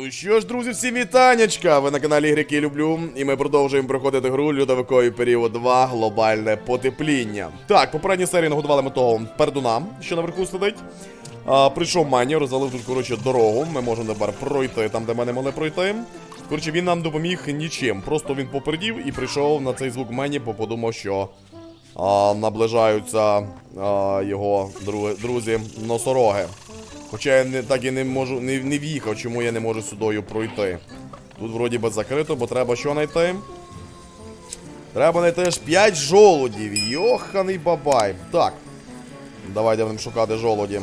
Ну що ж, друзі, всім вітанечка! Ви на каналі Грики Люблю, і ми продовжуємо проходити гру Льодовиковий період 2 глобальне потепління. Так, попередній серії нагодували ми того пердуна, що наверху сидить. А, прийшов Мані, розвалив тут, коротше, дорогу. Ми можемо тепер пройти там, де ми не могли пройти. Коротше, він нам допоміг нічим. Просто він попередів і прийшов на цей звук Мені, бо подумав, що а, наближаються а, його друзі носороги. Хоча я не, так і не можу, не, не в'їхав, чому я не можу сюдою пройти. Тут вроді би закрито, бо треба що знайти? Треба знайти аж 5 жолудів. Йоханий бабай. Так. Давайте будемо шукати жолуді.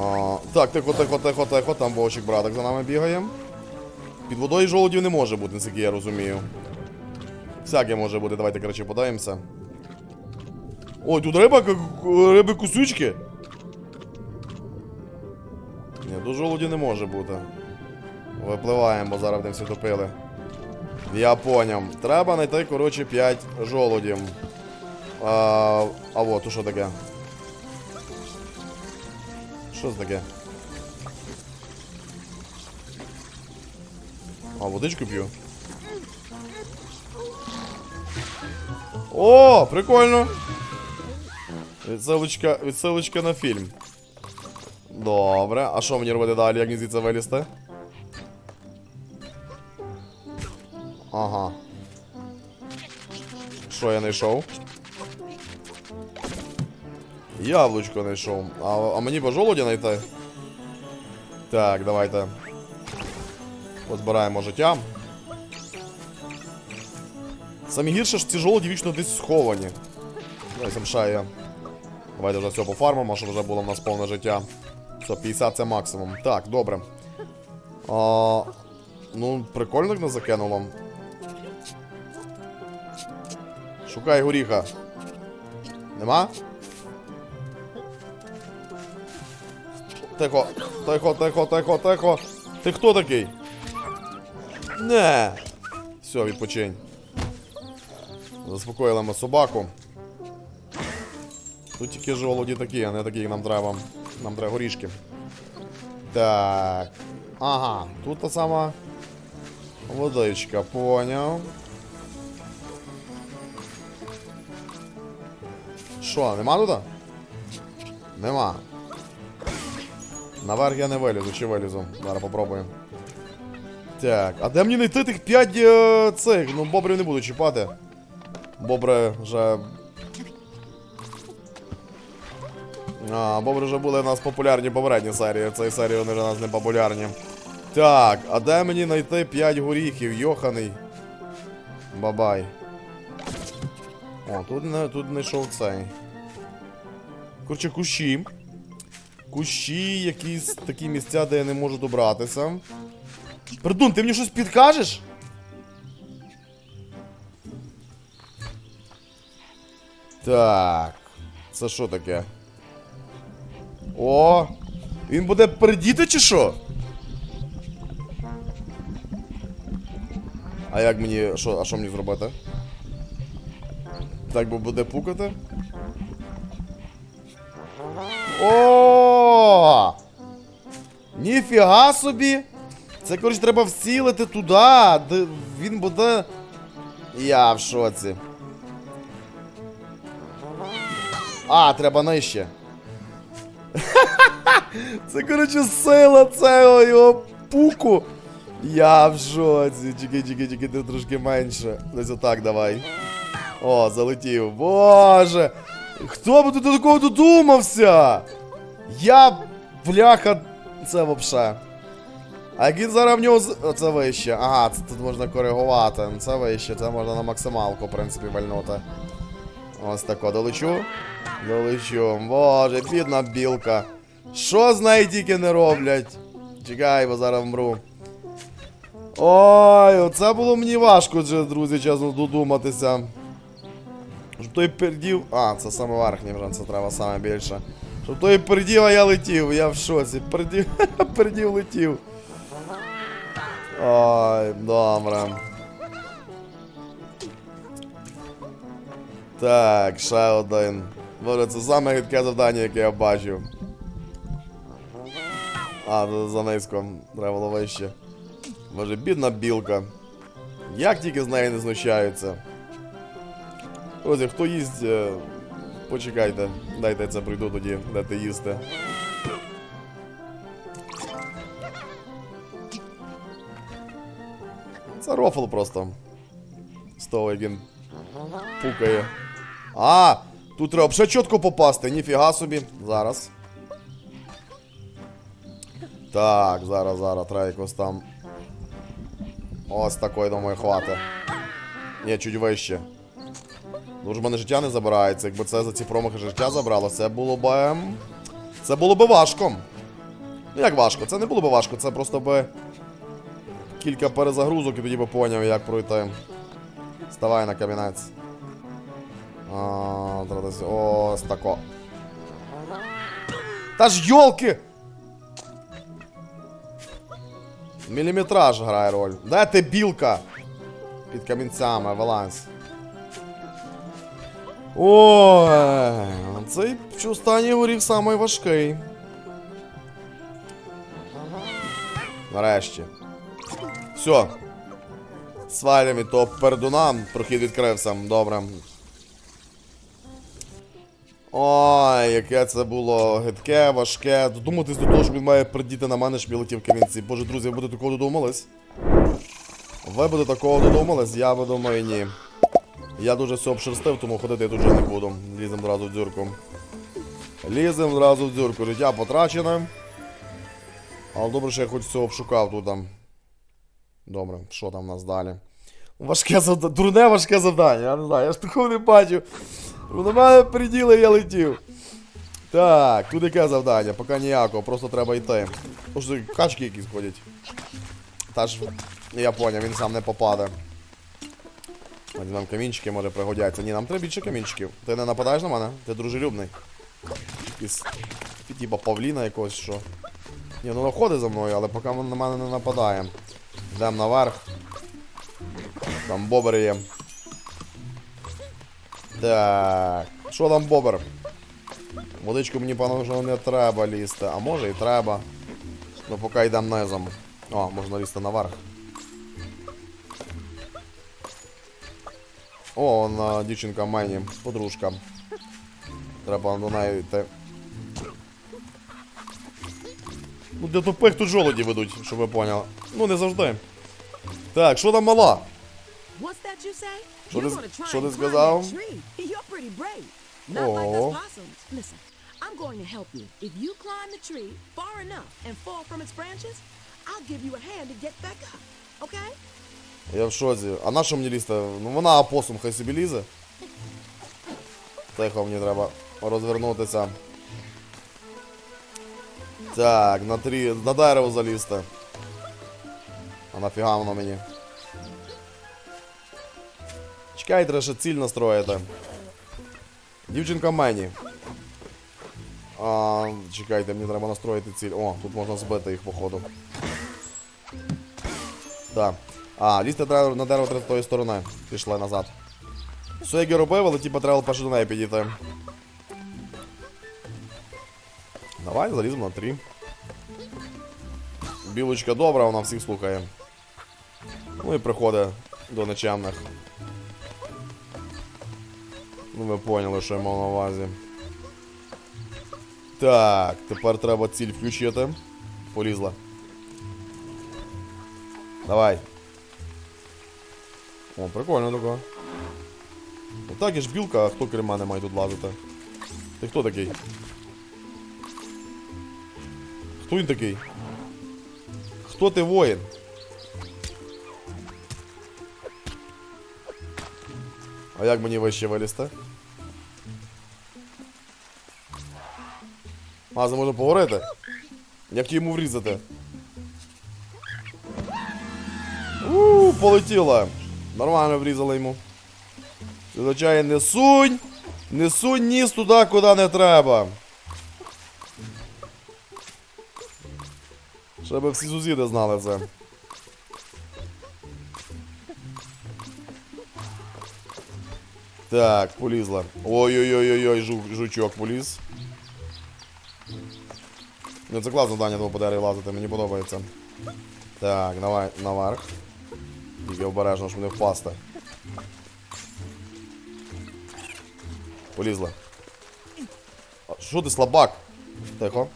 А, так, тихо, тихо, тихо, тихо. Там вовчик братик за нами бігає. Під водою жолудів не може бути, наскільки я розумію. Всяке може бути, давайте, коротше, подаємося. Ой, тут риба, риби кусючки. До жолуді не може бути. Випливаємо, бо зараз будемо всі топили. Я поняв. Треба знайти, коротше, 5 жолудів. А, а вот, то що таке? Що це таке? А, водичку п'ю. О, прикольно! Відсилочка, відсилочка на фільм. Добре, а що мені робити далі, як мені звідси вилізти? Ага. Що я знайшов? Яблучко знайшов. А, а мені по жолуді знайти? Так, давайте. Позбираємо життя. Саме гірше ж ці жолуді вічно десь сховані. Ось там ще є. Давайте вже все пофармимо, щоб вже було в нас повне життя. Все, 50 це максимум. Так, добре. А, ну, прикольно не закинуло. Шукай горіха. Нема? Тихо, тихо, тихо, тихо, тихо. Ти хто такий? Не. Все, відпочинь. Заспокоїли ми собаку. Тут тільки жолуді такі, а не такі, як нам треба. Нам треба горішки. Так. Ага, тут та сама водичка, поняв. Що, нема тут? Нема. Наверх я не вилізу, чи вилізу. Зараз попробуємо. Так, а де мені знайти тих 5 е, цих? Ну, бобрів не буду чіпати. Бобри вже А, бобри вже були в нас популярні в попередній серії. В цій серії вони вже у нас не популярні. Так, а де мені знайти 5 горіхів, йоханий? Бабай. О, тут тут знайшов цей. Коротше, кущі. Кущі, якісь такі місця, де я не можу добратися. Пердун, ти мені щось підкажеш? Так. Це що таке? О! Він буде передіти чи що? А як мені. Що, а що мені зробити? Так бо буде пукати? О! Ніфіга собі! Це, коротше, треба всілити туди, де він буде. Я в шоці. А, треба нижче. Це, коротше, сила цього його пуку. Я в шоці. Чекай, чекай, ти трошки менше. Десь отак давай. О, залетів. Боже! Хто тут до такого додумався? Я, бляха, це вообще. А як він зараз в нього. з- О, Це вище. Ага, це тут можна коригувати. Це вище, це можна на максималку, в принципі, вальнути. Ось тако, долечу. Долечу. Боже, бідна білка. Що з нею тільки не роблять? Чекай, бо зараз вмру. Ой, оце було мені важко, друзі, чесно, додуматися. Щоб той пердів. А, це саме верхній вже, це треба саме більше. Щоб той пердів, а я летів, я в шоці. Пердів, пердів летів. Ой, добре. Так, ще один. Боже, це саме гидке завдання, яке я бачив. А, за низько. Треба було вище. Боже, бідна білка. Як тільки з неї не знущаються. Друзі, хто їсть, е, почекайте. Дайте це прийду тоді, дайте їсти. Це рофл просто. З того, як він пукає. А! Тут треба ще чітко попасти, ніфіга собі. Зараз. Так, зараз, зараз, треба якось там. Ось такої, думаю, хватить. Ні, чуть вище. Дуже в мене життя не забирається. Якби це за ці промахи життя забрало, це було б. ем, Це було б важко. Ну як важко? Це не було б важко, це просто би. Кілька перезагрузок і тоді би поняв, як пройти. Ставай на камінець. Ось тако. Та ж йолки! Міліметраж грає роль. Ти білка? Під камінцями, баланс. Ой, цей останній горіх самий важкий. Нарешті. Все. Свалям і то пердунам. Прохід відкрився. Добре. Ой, яке це було гидке, важке. Додуматись до того, що він має придіти на мене, я в камінці. Боже, друзі, ви будете такого додумались? Ви будете такого додумались? Я би думаю, ні. Я дуже все обшерстив, тому ходити я тут вже не буду. Лізем одразу в дзюрку. Лізем одразу в дзюрку. Життя потрачене. Але добре, що я хоч все обшукав тут. Добре, що там у нас далі? Важке завдання. Дурне важке завдання, я не знаю, я ж такого не бачив. Мене приділи, я летів. Так, тут яке завдання? Поки ніякого, просто треба йти. Що качки якісь ходять. Та ж, я поняв, він сам не попаде. Один нам камінчики може пригодяться. Ні, нам треба більше камінчиків. Ти не нападаєш на мене? Ти дружелюбний. Ти типа павліна якогось що. Ні, ну ходить за мною, але поки він на мене не нападає. Йдемо наверх. Там бобер є. Так. Що там бобер? Водичку мені, певно, вже не треба лізти. А може і треба. Ну поки йдемо низом. О, можна лізти наверх. О, вона дівчинка Мені, подружка. Треба до неї йти. Ну для тупих тут жолоді ведуть, щоб ви поняли. Ну не завжди. Так, що там мала? Що ти- що ти сказав? that. You're pretty brave. Not like us possums. Listen, I'm going to help you. If you climb the tree far enough and fall from its branches, I'll give you a hand to get back up. Okay? Я в шоці. А на що мені лізти? Ну вона апосум, хай собі лізе. Тихо, мені треба розвернутися. Так, на трі... на дерево залізти. А нафіга воно мені? Чекай, треба ще ціль настроїти. Дівчинка Мені. А, чекайте, мені треба настроїти ціль. О, тут можна збити їх, походу. Так. А, лізти треба на дерево треба з тої сторони. Пішли назад. Все, як я робив, але типа треба перше до неї підійти. Давай, заліземо на три. Білочка добра, вона всіх слухає. Ну і приходить до нечемних. Ну ви поняли, що я мав на увазі. Так, тепер треба ціль включити. Полізла. Давай. О, прикольно тако. Отак я ж білка, а хто крім мене має тут лазити? Ти хто такий? Хто він такий? Хто ти воїн? А як мені вище вилізти? А, можна поговорити? Як йому врізати? Ууу, полетіла. Нормально врізала йому. Звичайно, не сунь! Не сунь ніс туди, куди не треба. Щоб всі сусіди знали це. Так, полізла. Ой-ой-ой-ой, жу, жучок поліз. Ну це Даня двох по дереві лазити, мені подобається. Так, давай наверх. Тільки обережно, щоб не впасти. Полізли. А, Що ти слабак? Тихо.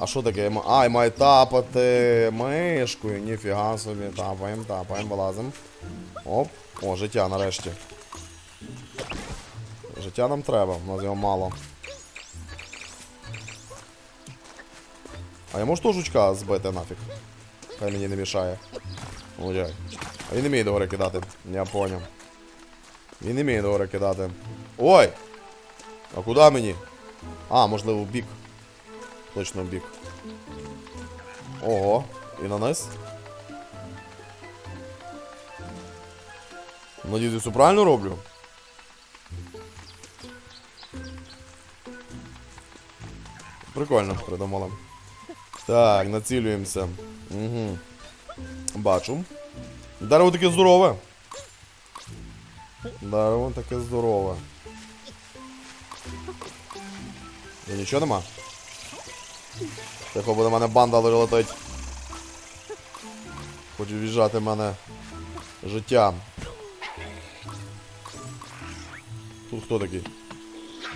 А що таке? Я ма- А, я маю тапати мишкою. Ніфіга собі. Тапаємо, тапаємо, вилазимо. Оп. О, життя нарешті. Життя нам треба, у нас його мало. А я можу того жучка збити нафіг? Хай мені не мішає. Молодяй. А він не вміє догори кидати. Я поняв. Він не вміє догори кидати. Ой! А куди мені? А, можливо, в бік. Точно бік. Ого, і на низ. Надіюсь, все правильно роблю. Прикольно придумали. Так, націлюємося. Угу. Бачу. Дерево таке здорове. Дерево таке здорове. І нічого нема? Тихо, бо до мене банда летить. Хоче в'їжджати мене життя. Тут хто такий?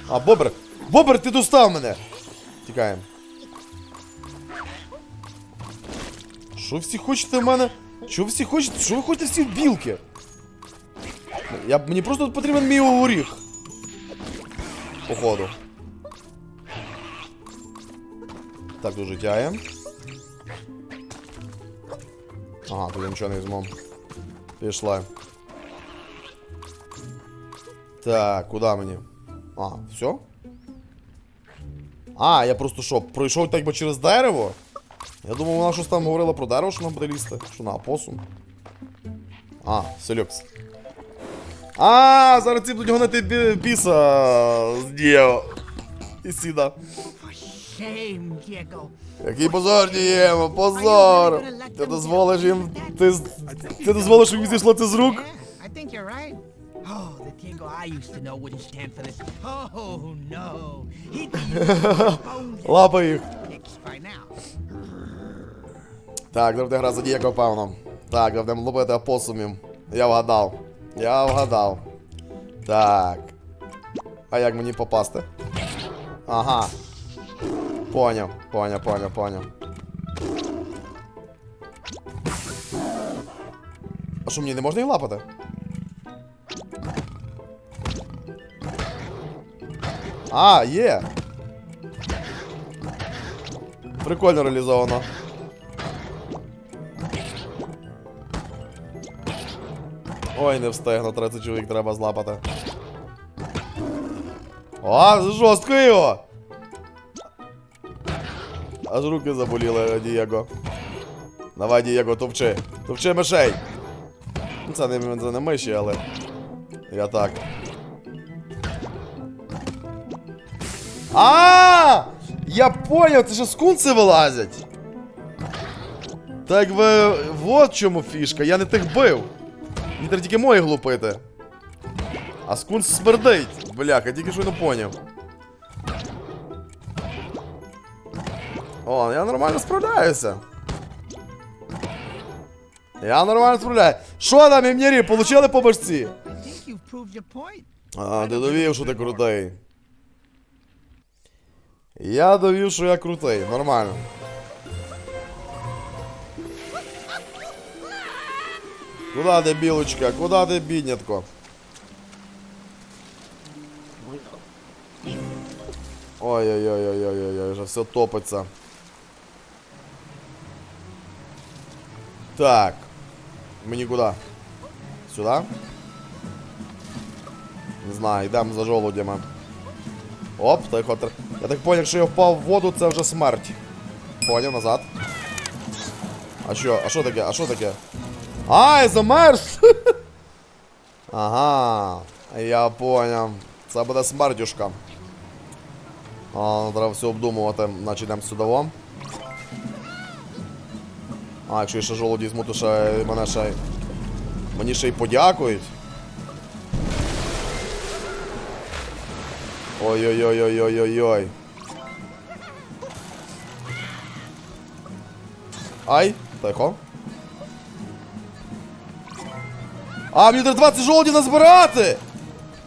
А, Бобер! Бобер, ти достав мене! Тікаємо. Що всі хочете в мене? Що всі хочете? Що ви хочете всі в білки? Я, мені просто потрібен мій горіх. Походу. Так, тут життя є. Ага, тут я нічого не візьму. Пішла. Так, куди мені? А, все? А, я просто що, пройшов так би через дерево? Я думав, вона щось там говорила про дерево, що нам буде лізти. Що на опосум? А, селюкс. А, зараз ці будуть гонити бі- біса з Дієво. І сіда. Який позор, Дієво, позор! Ти дозволиш їм. Ти, ти дозволиш їм зійшло з рук? Лапай їх. Так, завжди гра за Дієго, певно. Так, будемо ловити опосумів. Я вгадав. Я вгадав. Так. А як мені попасти? Ага. Поняв, поняв, поняв, поняв. А що мені не можна їх лапати? А, є. Прикольно реалізовано. Ой, не встигну, 30 чоловік треба злапати. О, жорстко його! Аж руки заболіли, Дієго. Давай, Дієго, товчи. Товчи мишей. Ну, Це не, це не миші, але. Я так. А! Я поняв, це ж скунси вилазять. Так ви. Вот чому фішка, я не тих бив. Мені тільки мої глупити. А скунс смердить. Бляха, тільки що не поняв. О, я нормально справляюся. Я нормально справляюся. Що там, імнірі, получили по башці? А, ти довів, що ти крутий. Я довів, що я крутий. Нормально. Куда ти, білочка? Куда ти, біднятко? Ой-ой-ой-ой-ой-ой, вже все топиться. Так. Мені куди? Сюди? Не знаю, йдемо за жолудями. Оп, тихо. тр- Я так поняв, якщо я впав в воду, це вже смерть. Поняв, назад. А що? А що таке? А що таке? А, я замерз! ага. Я поняв. Це буде смертюшка. А, треба все обдумувати, значить йдемо сюди. А, якщо я ще жолуді візьму, то ще мене ще. Мені ще й подякують. Ой-ой-ой-ой-ой-ой-ой. Ай, тихо. А, мені треба 20 жолудів назбирати!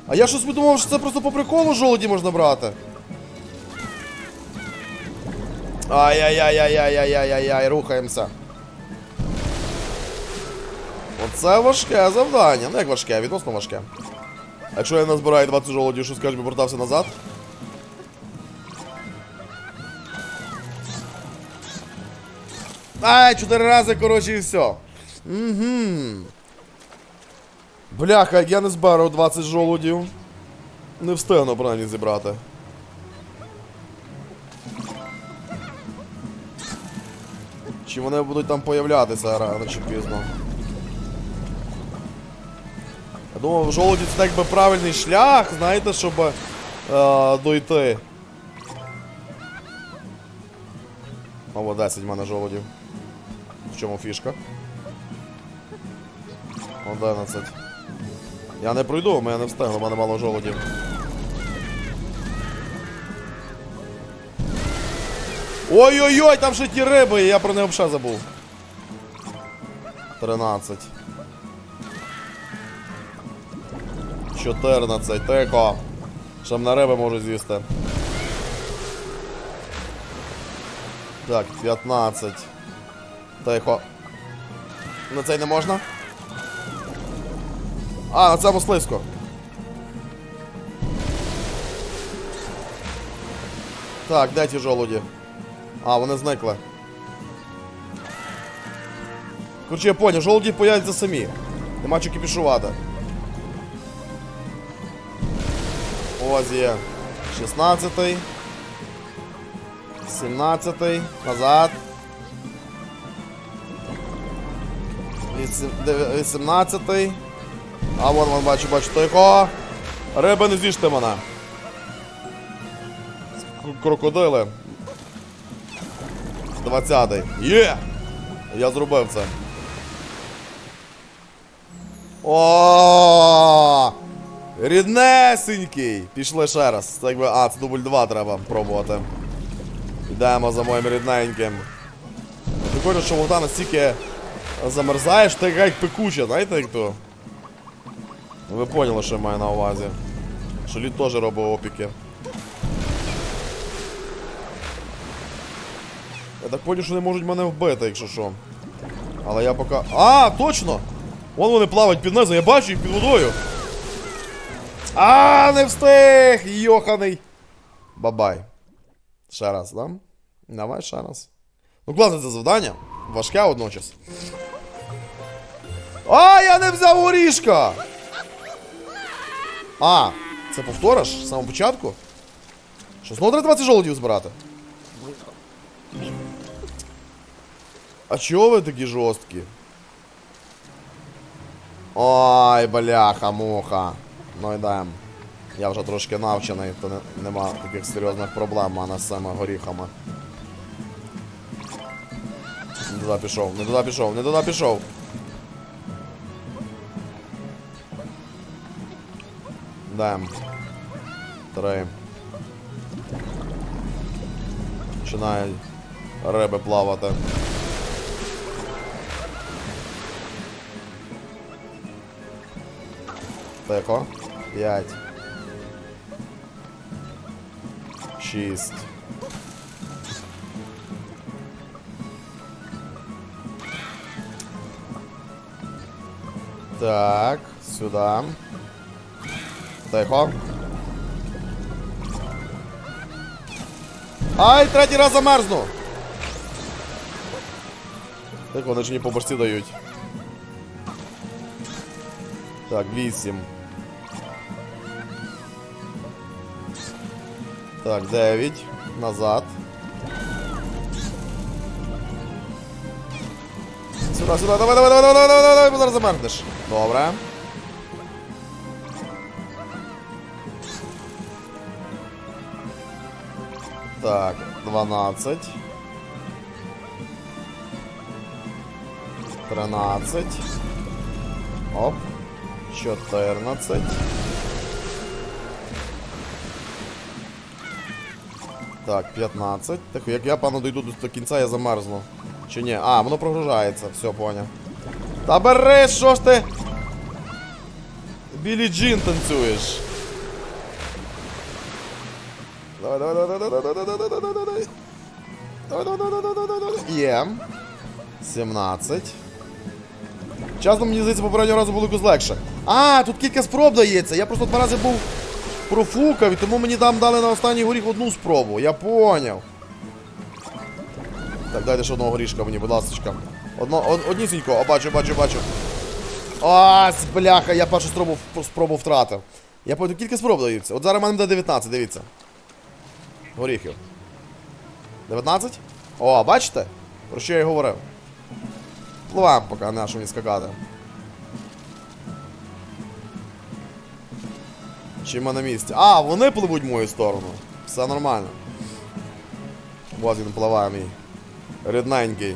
А я щось подумав, що це просто по приколу жолуді можна брати. Ай-яй-яй-яй-яй-яй-яй-яй, рухаємося. Оце важке завдання. Ну як важке, відносно важке. А якщо я назбираю 20 жолудів, що скажеш, би повертався назад? Ай, чотири рази, коротше, і все. Угу. Бляха, я не зберу 20 жолудів. Не встигну принаймні зібрати. Чи вони будуть там появлятися рано чи пізно? Я думав, жолуді це так би правильний шлях, знаєте, щоб е, дойти. О, 10 в мене жолудів. В чому фішка? 11. Я не пройду, у мене не встигну, у мене мало жолудів. Ой-ой-ой, там ще ті риби, я про них взагалі забув. 13. 14, тихо. Ще на риби можу з'їсти. Так, 15. Тихо. На цей не можна? А, на цьому слизько. Так, де ті жолуді? А, вони зникли. Короче, я поняв, жолуді появляться самі. Нема чого кіпішувати. Ось є 16-й. 17-й. Назад. 18-й. А вон, вон, бачу, бачу, тихо. Риби не з'їжте мене. Крокодили. 20-й. Є! Я зробив це. О! Ріднесенький! Пішли ще раз. Це якби. А, це дубль 2 треба пробувати. Йдемо за моїм рідненьким. Прикольно, що вода настільки замерзає, що така як пекуча, знаєте як то? Ви поняли, що я маю на увазі. Що лід теж робить опіки. Я так понял, що не можуть мене вбити, якщо що. Але я поки. А, точно! Вон вони плавають під низом, я бачу їх під водою. А, не встиг! Йоханий. Бабай. Ще раз, да? Давай ще раз. Ну, класне це завдання. Важке водночас. А, я не взяв горішка! А, це повториш з самого початку? Що, знову треба 20 жолудів збирати? А чого ви такі жорсткі? Ой, бляха, муха. Ну йдем. Я вже трошки навчений, то не, нема таких серйозних проблем у мене з цими горіхами. Не туди пішов, не туди пішов, не туди пішов. Дем. Три. Починають риби плавати. Тихо. П'ять. Шість. Так, сюда. Тихо. Ай, третій раз замерзну! Так вони ж мені по башці дають. Так, вісім. Так, дев'ять. Назад. Сюди, сюди, давай, давай, давай, давай, давай, давай, давай, замерзнеш. Добре. Так, 12. 13. Оп. 14. Так, 15. Тихо, як я, пану, дойду до- кінця, я замерзну. Чи ні? А, воно прогружається, все, поняв. Та бери, що ж ти? Білі Джін танцюєш. Давай, давай, давай, давай, давай, давай, давай, давай. Є. 17. Чесно, мені здається, попереднього разу було якось легше. А, тут кілька спроб дається. Я просто два рази був профукав, і тому мені там дали на останній горіх одну спробу. Я поняв. Так, дайте ще одного горішка мені, будь ласка. Одно, од, однісінько, о, бачу, бачу, бачу. Ось, бляха, я першу спробу, спробу втратив. Я пам'ятаю, кілька спроб даються. От зараз в мене буде 19, дивіться. Горіхів. 19? О, бачите? Про що я й говорив. Пливаємо поки, не що мені скакати. Чи ми на місці? А, вони пливуть в мою сторону. Все нормально. Ось він пливає мій. Рідненький.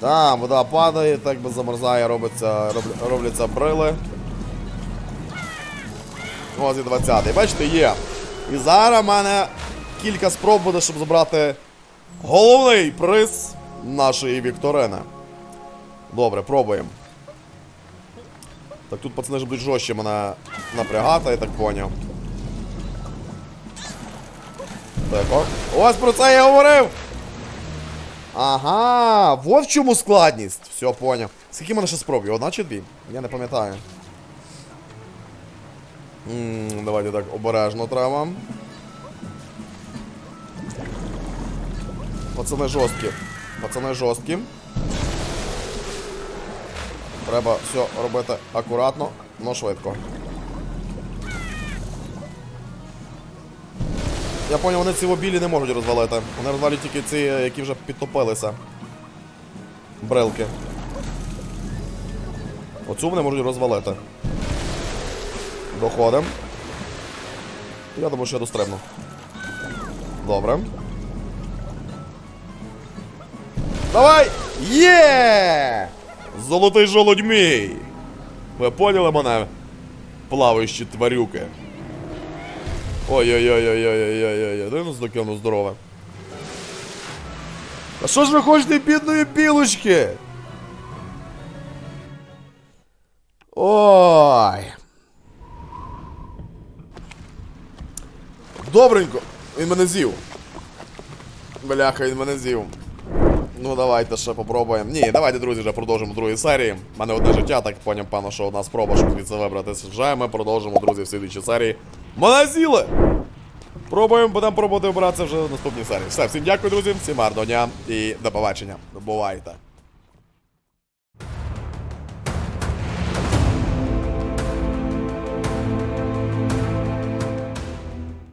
Так, вода падає, так би замерзає, робиться, роб- робляться брили. Ось і 20-й. Бачите, є. І зараз в мене кілька спроб буде, щоб забрати головний приз нашої вікторини. Добре, пробуємо. Так тут пацани ж будуть жорстче мене напрягати, я так поняв. Так, о. Ось про це я говорив! Ага, вот в чому складність. Все, поняв. Скільки в мене ще спроб? Одна чи дві? Я не пам'ятаю. Давайте так, обережно треба. Пацани жорсткі. Пацани жорсткі. Треба все робити акуратно, но швидко. Я поняв, вони ці білі не можуть розвалити. Вони розвалюють тільки ці, які вже підтопилися. Брелки. Оцю вони можуть розвалити. Доходимо. Я думаю, що я дострибну. Добре. Давай! Є! Золотий жолудь мій! Ви поняли мене? Плаваючі тварюки. Ой-ой-ой-ой-ой-ой-ой-ой. Дай ну воно здорове. А що ж ви хочете бідної білочки? Ой. Добренько. Він мене з'їв. Бляха, він мене з'їв. Ну давайте ще попробуємо. Ні, давайте, друзі, вже продовжимо другі серії. У мене одне життя, так поняв, пане, що одна спроба, щоб звідси вибратися. Вже ми продовжимо, друзі, в слідчій серії. Мене з'їли! Пробуємо, будемо пробувати обиратися вже в наступній серії. Все, всім дякую, друзі, всім гарного дня і до побачення. Бувайте.